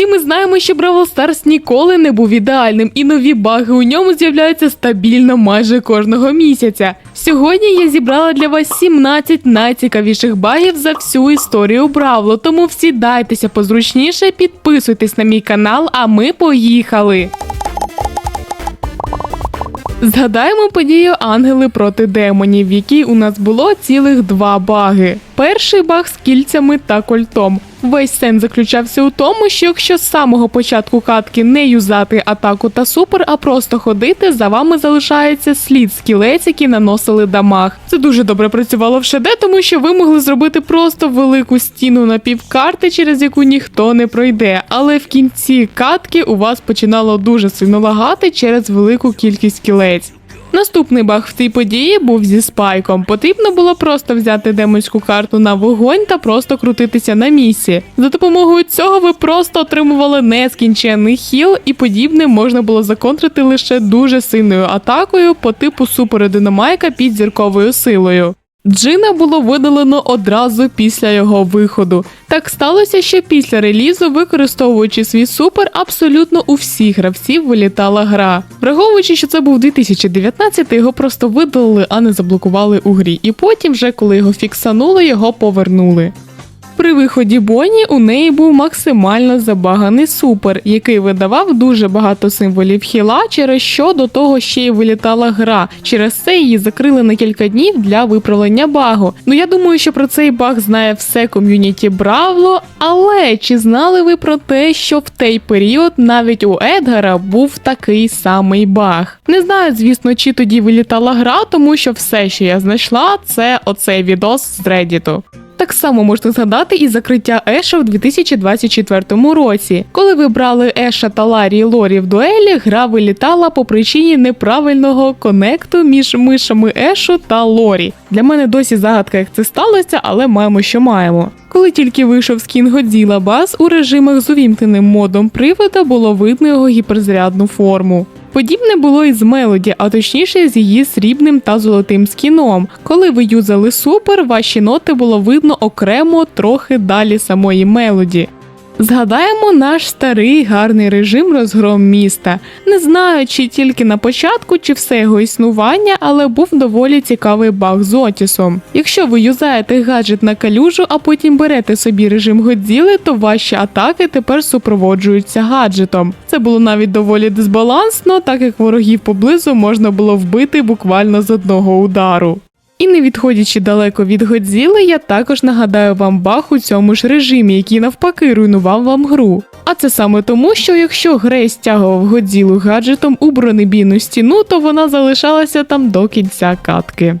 Всі ми знаємо, що Бравл Старс ніколи не був ідеальним, і нові баги у ньому з'являються стабільно майже кожного місяця. Сьогодні я зібрала для вас 17 найцікавіших багів за всю історію Бравлу, тому всі дайтеся позручніше, підписуйтесь на мій канал, а ми поїхали. Згадаємо подію Ангели проти демонів, в якій у нас було цілих два баги. Перший баг з кільцями та кольтом. Весь сенс заключався у тому, що якщо з самого початку катки не юзати атаку та супер, а просто ходити, за вами залишається слід скілець, які наносили дамаг. Це дуже добре працювало в ШД, тому що ви могли зробити просто велику стіну на півкарти, через яку ніхто не пройде. Але в кінці катки у вас починало дуже сильно лагати через велику кількість кілець. Наступний баг в цій події був зі спайком. Потрібно було просто взяти демонську карту на вогонь та просто крутитися на місці. За допомогою цього ви просто отримували нескінченний хіл, і подібне можна було законтрити лише дуже сильною атакою по типу суперединомайка під зірковою силою. Джина було видалено одразу після його виходу. Так сталося, що після релізу, використовуючи свій супер, абсолютно у всіх гравців вилітала гра. Враховуючи, що це був 2019, його просто видалили, а не заблокували у грі. І потім, вже коли його фіксанули, його повернули. При виході Бонні у неї був максимально забаганий супер, який видавав дуже багато символів хіла, через що до того ще й вилітала гра. Через це її закрили на кілька днів для виправлення багу. Ну я думаю, що про цей баг знає все ком'юніті Бравло. Але чи знали ви про те, що в той період навіть у Едгара був такий самий баг? Не знаю, звісно, чи тоді вилітала гра, тому що все, що я знайшла, це оцей відос з Reddit. Так само можна згадати і закриття Еша в 2024 році. Коли ви брали Еша та Ларі Лорі в дуелі, гра вилітала по причині неправильного конекту між мишами Ешу та Лорі. Для мене досі загадка, як це сталося, але маємо, що маємо. Коли тільки вийшов скін Годзіла Бас, у режимах з увімкненим модом привода було видно його гіперзарядну форму. Подібне було і з Мелоді, а точніше з її срібним та золотим скіном. Коли ви юзали супер, ваші ноти було видно окремо трохи далі самої Мелоді. Згадаємо наш старий гарний режим розгром міста. Не знаю, чи тільки на початку, чи все його існування, але був доволі цікавий баг з Отісом. Якщо ви юзаєте гаджет на калюжу, а потім берете собі режим Годзіли, то ваші атаки тепер супроводжуються гаджетом. Це було навіть доволі дисбалансно, так як ворогів поблизу можна було вбити буквально з одного удару. І не відходячи далеко від Годзіли, я також нагадаю вам баг у цьому ж режимі, який навпаки руйнував вам гру. А це саме тому, що якщо Грей стягував Годзілу гаджетом у бронебійну стіну, то вона залишалася там до кінця катки.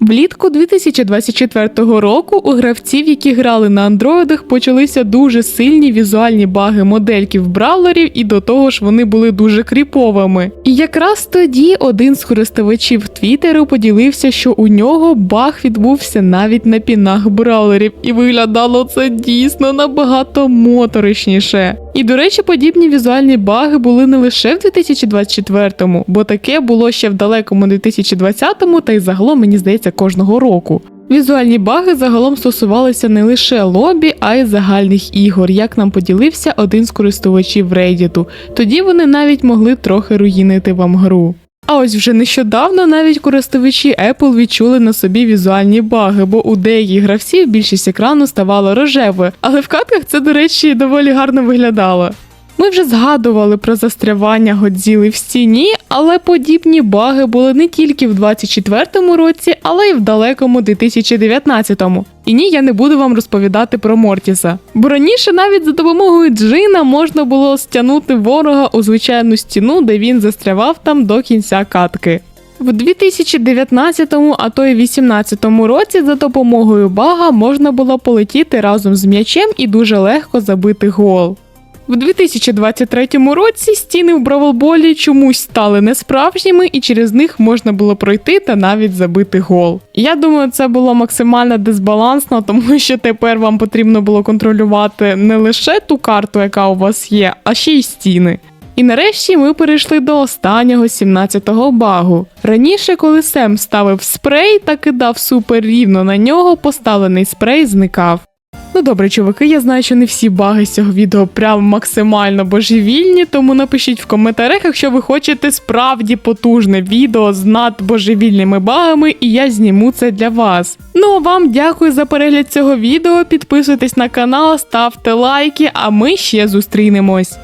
Влітку 2024 року у гравців, які грали на андроїдах, почалися дуже сильні візуальні баги модельків бравлерів, і до того ж вони були дуже кріповими. І якраз тоді один з користувачів Твіттеру поділився, що у нього баг відбувся навіть на пінах бравлерів, і виглядало це дійсно набагато моторичніше. І до речі, подібні візуальні баги були не лише в 2024-му, бо таке було ще в далекому 2020-му, та й загалом, мені здається, кожного року. Візуальні баги загалом стосувалися не лише лобі, а й загальних ігор, як нам поділився один з користувачів Reddit. Тоді вони навіть могли трохи руїнити вам гру. Ось вже нещодавно навіть користувачі Apple відчули на собі візуальні баги, бо у деяких гравців більшість екрану ставала рожевою, але в катках це, до речі, доволі гарно виглядало. Ми вже згадували про застрявання Годзіли в стіні, але подібні баги були не тільки в 24-му році, але й в далекому 2019-му. І ні, я не буду вам розповідати про Мортіса. Бо раніше навіть за допомогою джина можна було стягнути ворога у звичайну стіну, де він застрявав там до кінця катки. В 2019, а то й 2018 році за допомогою бага можна було полетіти разом з м'ячем і дуже легко забити гол. В 2023 році стіни в Бравлболі чомусь стали несправжніми, і через них можна було пройти та навіть забити гол. Я думаю, це було максимально дисбалансно, тому що тепер вам потрібно було контролювати не лише ту карту, яка у вас є, а ще й стіни. І нарешті ми перейшли до останнього 17-го багу. Раніше, коли Сем ставив спрей та кидав супер рівно на нього, поставлений спрей зникав. Ну добре, чуваки, я знаю, що не всі баги з цього відео прям максимально божевільні, тому напишіть в коментарях, якщо ви хочете справді потужне відео з надбожевільними багами, і я зніму це для вас. Ну а вам дякую за перегляд цього відео. Підписуйтесь на канал, ставте лайки, а ми ще зустрінемось.